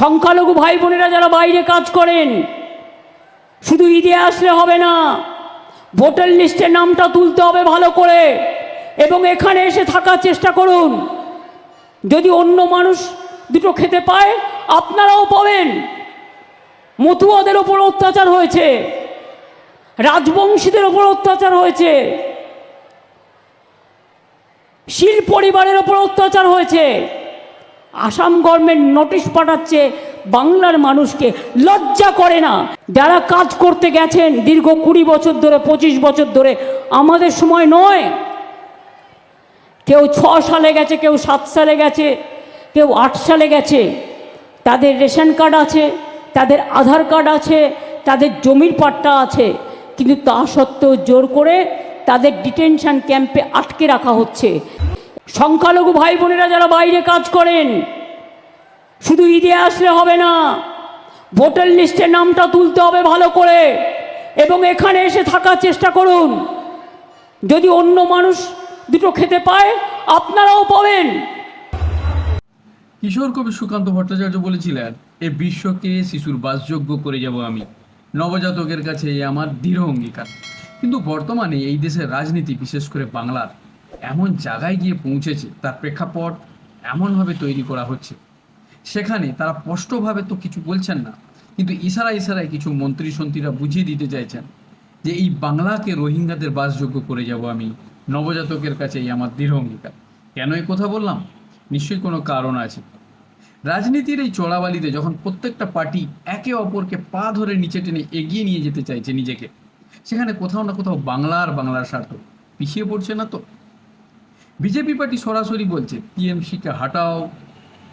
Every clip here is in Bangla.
সংখ্যালঘু ভাই বোনেরা যারা বাইরে কাজ করেন, শুধু ঈদে আসলে হবে না, ভোটার লিস্টে নামটা তুলতে হবে ভালো করে, এবং এখানে এসে থাকার চেষ্টা করুন। যদি অন্য মানুষ দুটো খেতে পায়, আপনারাও পাবেন। মতুয়াদের ওপর অত্যাচার হয়েছে, রাজবংশীদের ওপর অত্যাচার হয়েছে, শিল পরিবারের ওপর অত্যাচার হয়েছে। আসাম গভর্নমেন্ট নোটিশ পাঠাচ্ছে, বাংলার মানুষকে লজ্জা করে না। যারা কাজ করতে গেছেন দীর্ঘ কুড়ি বছর ধরে, পঁচিশ বছর ধরে, আমাদের সময় নয়। কেউ ছ সালে গেছে, কেউ সাত সালে গেছে, কেউ আট সালে গেছে। তাদের রেশন কার্ড আছে, তাদের আধার কার্ড আছে, তাদের জমির পাট্টা আছে। কিন্তু তা সত্ত্বেও জোর করে তাদের ডিটেনশন ক্যাম্পে আটকে রাখা হচ্ছে। সংখ্যালঘু ভাই বোনেরা যারা বাইরে কাজ করেন, শুধু ঈদে আসলে হবে না, ভোটার লিস্টে নামটা তুলতে হবে ভালো করে, এবং এখানে এসে থাকার চেষ্টা করুন। যদি অন্য মানুষ দুটো খেতে পায়, আপনারাও পাবেন। কিশোর কবি সুকান্ত ভট্টাচার্য বলেছিলেন, এ বিশ্বকে শিশুর বাসযোগ্য করে যাব আমি। নবজাতকের কাছে আমার দৃঢ় অঙ্গীকার। কিন্তু বর্তমানে এই দেশের রাজনীতি, বিশেষ করে বাংলার এমন জায়গায় গিয়ে পৌঁছেছে, তার প্রেক্ষাপট এমনভাবে তৈরি করা হচ্ছে। সেখানে তারা স্পষ্টভাবে তো কিছু বলছেন না, কিন্তু ইশারা ইশারায় কিছু মন্ত্রী সন্ত্রীরা বুঝিয়ে দিতে চাইছেন যে এই বাংলাকে রোহিঙ্গাদের বাসযোগ্য করে যাব আমি, নবজাতকের কাছে এই আমার দৃঢ় অঙ্গীকার। কেন এই কথা বললাম? নিশ্চয়ই কোনো কারণ আছে। রাজনীতির এই চড়াবালিতে যখন প্রত্যেকটা পার্টি একে অপরকে পা ধরে নিচে টেনে এগিয়ে নিয়ে যেতে চাইছে নিজেকে, সেখানে কোথাও না কোথাও বাংলার বাংলার স্বার্থ পিছিয়ে পড়ছে না তো? বিজেপি পার্টি সরাসরি বলছে টিএমসিকে হাটাও,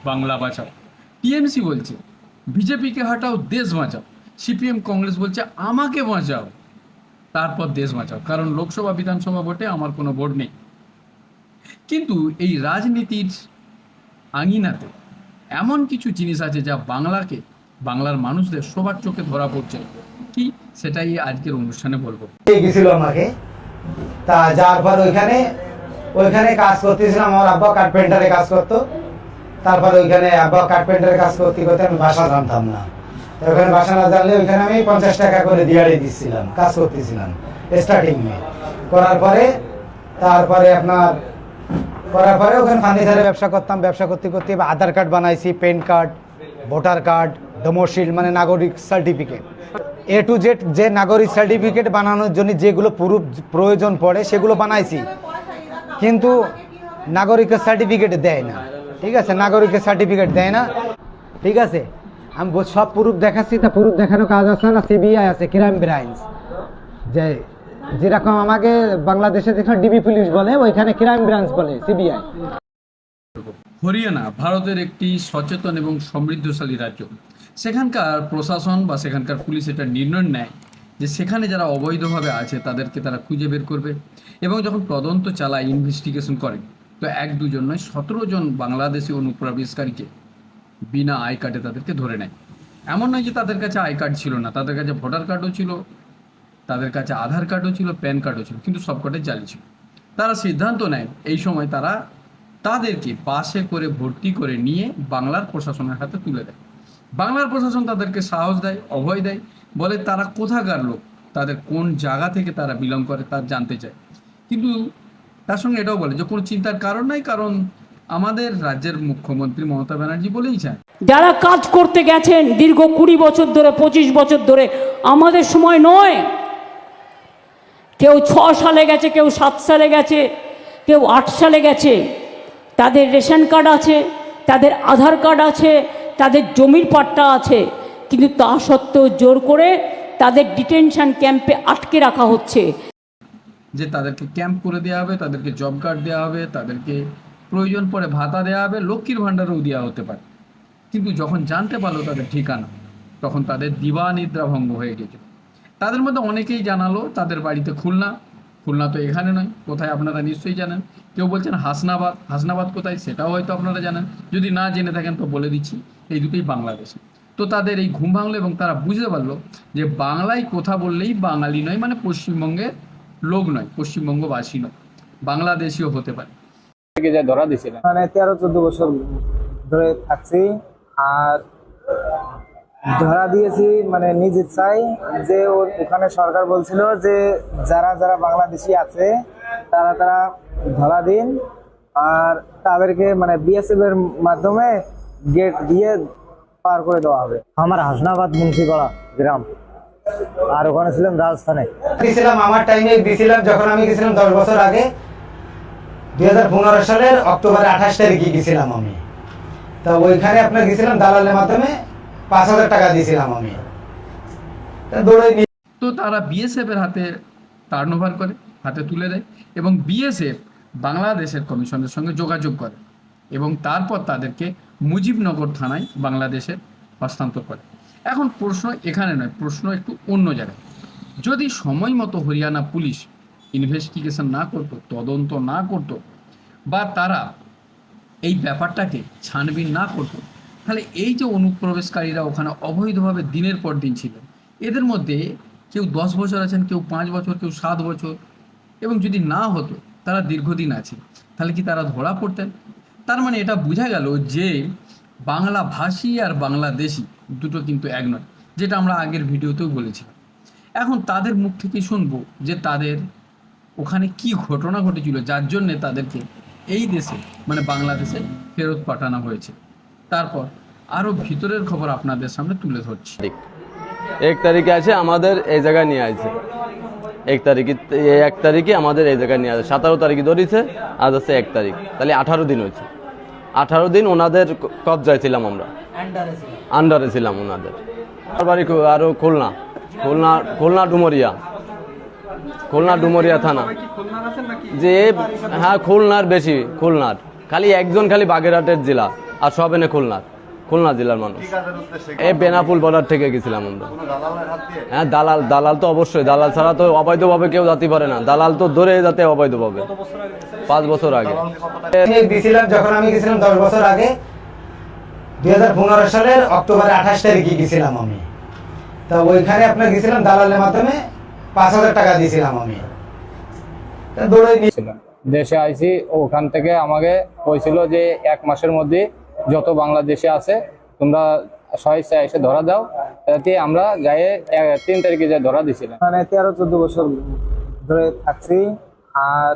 বাংলা বাঁচাও। টিএমসি বলছে বিজেপিকে হাটাও, দেশ বাঁচাও। সিপিএম কংগ্রেস বলছে, আমাকে বাঁচাও। তারপর দেশ বাঁচাও, কারণ লোকসভা, বিধানসভা ভোটে আমার কোনো ভোট নেই। কিন্তু এই রাজনীতির আঙিনাতে এমন কিছু জিনিস আছে যা বাংলাকে, বাংলার মানুষদের সবার চোখে ধরা পড়ছে। কি? সেটাই আজকের অনুষ্ঠানে বলব। গেছিল আমাকে। তা যার পর ওইখানে ওইখানে কাজ করতেছিলাম, আমার আব্বা কার্পেন্টারে কাজ করতো। তারপরে ওইখানে আব্বা কার্পেন্টারে কাজ করতে করতে আমি বাসা জানতাম না। ওখানে বাসা না জানলে ওইখানে আমি পঞ্চাশ টাকা করে দিয়াড়ি দিচ্ছিলাম কাজ করতেছিলাম স্টার্টিং করার পরে, তারপরে আপনার, করার পরে ওখানে ফার্নিচারে ব্যবসা করতাম, ব্যবসা করতে করতে আধার কার্ড বানাইছি, PAN card, voter card domicile মানে নাগরিক সার্টিফিকেট এ টু জেড যে নাগরিক সার্টিফিকেট বানানোর জন্য যেগুলো প্রুফ প্রয়োজন পড়ে সেগুলো বানাইছি। কিন্তু নাগরিকের সার্টিফিকেট দেয় না। ঠিক আছে? নাগরিকের সার্টিফিকেট দেয় না। ঠিক আছে? আমি সব প্রুফ দেখাচ্ছি তা প্রুফ দেখানোর কাজ আছে না? সিবিআই আছে ক্রাইম ব্রাঞ্চ যে যেরকম আমাকে বাংলাদেশে যেখানে ডিবি পুলিশ বলে, ওইখানে ক্রাইম ব্রাঞ্চ বলে সিবিআই হরিয়ানা ভারতের একটি সচেতন এবং সমৃদ্ধশালী রাজ্য। সেখানকার প্রশাসন বা সেখানকার পুলিশ এটা নির্ণয় নেয় যে সেখানে যারা অবৈধভাবে আছে, তাদেরকে তারা খুঁজে বের করবে। এবং যখন তদন্ত চালায় ইনভেস্টিগেশন করে, তো এক দুজন নয়, সতেরো জন বাংলাদেশি অনুপ্রবেশকারীকে বিনা আই কার্ডে তাদেরকে ধরে নেয়। এমন নয় যে তাদের কাছে আই কার্ড ছিল না, তাদের কাছে ভোটার কার্ডও ছিল, তাদের কাছে আধার কার্ডও ছিল, প্যান কার্ডও ছিল, কিন্তু সবকটাই জালি ছিল। তারা সিদ্ধান্ত নেয়, এই সময় তারা তাদেরকে বাসে করে ভর্তি করে নিয়ে বাংলার প্রশাসনের হাতে তুলে দেয়। বাংলার প্রশাসন তাদেরকে সাহস দেয়, অভয় দেয়, বলে তারা কোথাকার লোক, তাদের কোন জায়গা থেকে তারা বিলং করে তা জানতে চায়। কিন্তু তার সঙ্গে এটাও বলে যে কোনো চিন্তার কারণ নাই, কারণ আমাদের রাজ্যের মুখ্যমন্ত্রী মমতা ব্যানার্জি বলেই চায়। যারা কাজ করতে গেছেন দীর্ঘ কুড়ি বছর ধরে, পঁচিশ বছর ধরে, আমাদের সময় নয়। কেউ ছ সালে গেছে, কেউ সাত সালে গেছে, কেউ আট সালে গেছে। তাদের রেশন কার্ড আছে, তাদের আধার কার্ড আছে, তাদের জমির পাট্টা আছে। কিন্তু তা সত্ত্বেও জোর করে তাদের ডিটেনশন ক্যাম্পে আটকে রাখা হচ্ছে। যে তাদেরকে ক্যাম্প করে দেওয়া হবে, তাদেরকে জব কার্ড দেওয়া হবে, তাদেরকে প্রয়োজন পড়ে ভাতা দেওয়া হবে, লক্ষ্মীর ভাণ্ডারও দেওয়া হতে পারে। কিন্তু যখন জানতে পারল তাদের ঠিকানা, তখন তাদের দিবা নিদ্রা ভঙ্গ হয়ে গেছে। তাদের মধ্যে অনেকেই জানালো, তাদের বাড়িতে খুলনা খুলনা তো এখানে নয়, কোথায় আপনারা নিশ্চয়ই জানেন। কেউ বলছেন হাসনাবাদ হাসনাবাদ কোথায় সেটাও হয়তো আপনারা জানেন। যদি না জেনে থাকেন তো বলে দিচ্ছি, এই দুটোই বাংলাদেশে। তো তাদের এই ঘুম ভাঙলো এবং তারা বুঝতে পারল যে বাংলায় কথা বললেই বাঙালি নয় মানে পশ্চিমবঙ্গের লোক নয় পশ্চিমবঙ্গবাসী নয় বাংলাদেশিও হতে পারে। ধরা দিছিলেন মানে তেরো চোদ্দ বছর ধরে থাকছি আর ধরা দিয়েছি মানে নিজ ইচ্ছাই যে ওখানে সরকার বলছিল যে যারা যারা বাংলাদেশি আছে তারা তারা ধরা দিন আর তাদেরকে মানে বিএসএফ এর মাধ্যমে গেট দিয়ে পার করে দেওয়া হবে। আমার হাসনাবাদ মুন্সিপাড়া গ্রাম। আর ওখানে ছিলাম রাজস্থানে। দিয়েছিলাম আমার টাইমে দিয়েছিলাম যখন আমি গেছিলাম দশ বছর আগে দুই সালের অক্টোবর আঠাশ তারিখে গেছিলাম আমি। তা ওইখানে আপনার গেছিলাম দালালের মাধ্যমে পাঁচ হাজার টাকা দিয়েছিলাম আমি। দৌড়ে তো তারা বিএসএফ এর হাতে টার্ন ওভার করে হাতে তুলে দেয় এবং বিএসএফ বাংলাদেশের কমিশনের সঙ্গে যোগাযোগ করে এবং তারপর তাদেরকে মুজিবনগর থানায় বাংলাদেশে হস্তান্তর করে। এখন প্রশ্ন এখানে নয়, প্রশ্ন একটু অন্য জায়গায়। যদি সময় মতো হরিয়ানা পুলিশ ইনভেস্টিগেশন না করতো, তদন্ত না করতো, বা তারা এই ব্যাপারটাকে ছানবিন না করতো, তাহলে এই যে অনুপ্রবেশকারীরা ওখানে অবৈধভাবে দিনের পর দিন ছিলেন, এদের মধ্যে কেউ দশ বছর আছেন, কেউ পাঁচ বছর, কেউ সাত বছর, এবং যদি না হতো, তারা দীর্ঘদিন আছে তাহলে কি তারা ধরা পড়তেন? তার মানে এটা বোঝা গেল যে বাংলা ভাষী আর বাংলাদেশি, দুটো কিন্তু এক নয়, যেটা আমরা আগের ভিডিওতেও বলেছিলাম। এখন তাদের মুখ থেকে শুনব যে তাদের ওখানে কি ঘটনা ঘটেছিল, যার জন্যে তাদেরকে এই দেশে মানে বাংলাদেশে ফেরত পাঠানো হয়েছে। তারপর আরও ভিতরের খবর আপনাদের সামনে তুলে ধরছি। এক তারিখে আছে আমাদের এই জায়গায় নিয়ে আসছে এক তারিখে এক তারিখে আমাদের এই জায়গায় নিয়ে আসে। সতেরো তারিখে ধরেছে, আজ আছে এক তারিখ। তাহলে আঠারো দিন হয়েছে। আঠারো দিন ওনাদের কবজায় ছিলাম আমরা। আন্ডারে ছিলাম। ওনাদের। আমার বাড়ি আরও আরও খুলনা। খুলনা খুলনা ডুমরিয়া। খুলনা ডুমরিয়া থানা। যে হ্যাঁ খুলনার বেশি খুলনার। খালি একজন খালি বাগেরহাটের জেলা আর সব এনে খুলনার। খুলনা জেলার মানুষ। এই বেনাপুল বর্ডার থেকে গেছিলাম আমরা। হ্যাঁ দালাল দালাল তো অবশ্যই। দালাল ছাড়া তো অবৈধভাবে কেউ যাতে পারে না। দালাল তো ধরে যাতে অবৈধভাবে। পাঁচ বছর আগে। দিয়েছিলাম যখন আমি গেছিলাম দশ বছর আগে। দুই সালের অক্টোবর আঠাশ তারিখে গেছিলাম আমি। তা ওইখানে আপনার গেছিলাম দালালের মাধ্যমে পাঁচ হাজার টাকা দিয়েছিলাম আমি। দৌড়ে নিয়েছিলাম দেশে আইছি ওখান থেকে আমাকে বলছিল যে এক মাসের মধ্যে যত বাংলাদেশে আছে তোমরা সহায়তা এসে ধরা দাও। তাতে আমরা গায়ে তিন তারিখে যাই ধরা দিছিলাম মানে তেরো চোদ্দ বছর ধরে থাকছি। আর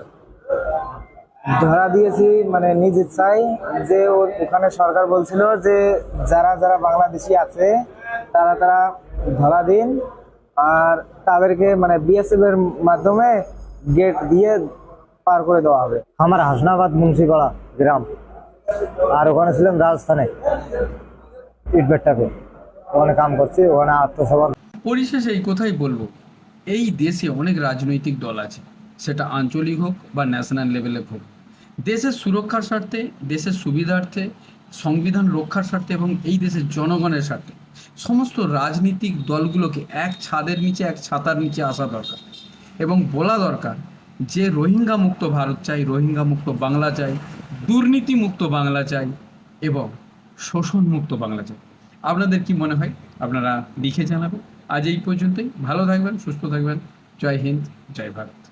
ধরা দিয়েছি মানে নিজ চাই যে ও- ওখানে সরকার বলছিল যে যারা যারা বাংলাদেশি আছে তারা তারা ধরা দিন। আর তাদেরকে মানে বিএসএফ এর মাধ্যমে গেট দিয়ে পার করে দেওয়া হবে। আমার হাসনাবাদ মুন্সিপাড়া গ্রাম। আর ওখানে ছিলাম রাজস্থানে। ইটবেটটাকে ওখানে কাম করছি, ওখানে আত্মসভা পরিশেষে এই কথাই বলব, এই দেশে অনেক রাজনৈতিক দল আছে, সেটা আঞ্চলিক হোক বা ন্যাশনাল লেভেলে হোক। দেশের সুরক্ষার স্বার্থে, দেশের সুবিধার্থে, সংবিধান রক্ষার স্বার্থে এবং এই দেশের জনগণের স্বার্থে, সমস্ত রাজনৈতিক দলগুলোকে এক ছাদের নিচে, এক ছাতার নিচে আসা দরকার। এবং বলা দরকার, যে রোহিঙ্গা মুক্ত ভারত চাই রোহিঙ্গা মুক্ত বাংলা চাই দুর্নীতি মুক্ত বাংলা চাই এবং শোষণ মুক্ত বাংলা চাই। আপনাদের কি মনে হয়? আপনারা লিখে জানাবেন। আজ এই পর্যন্তই। ভালো থাকবেন, সুস্থ থাকবেন। জয় হিন্দ, জয় ভারত।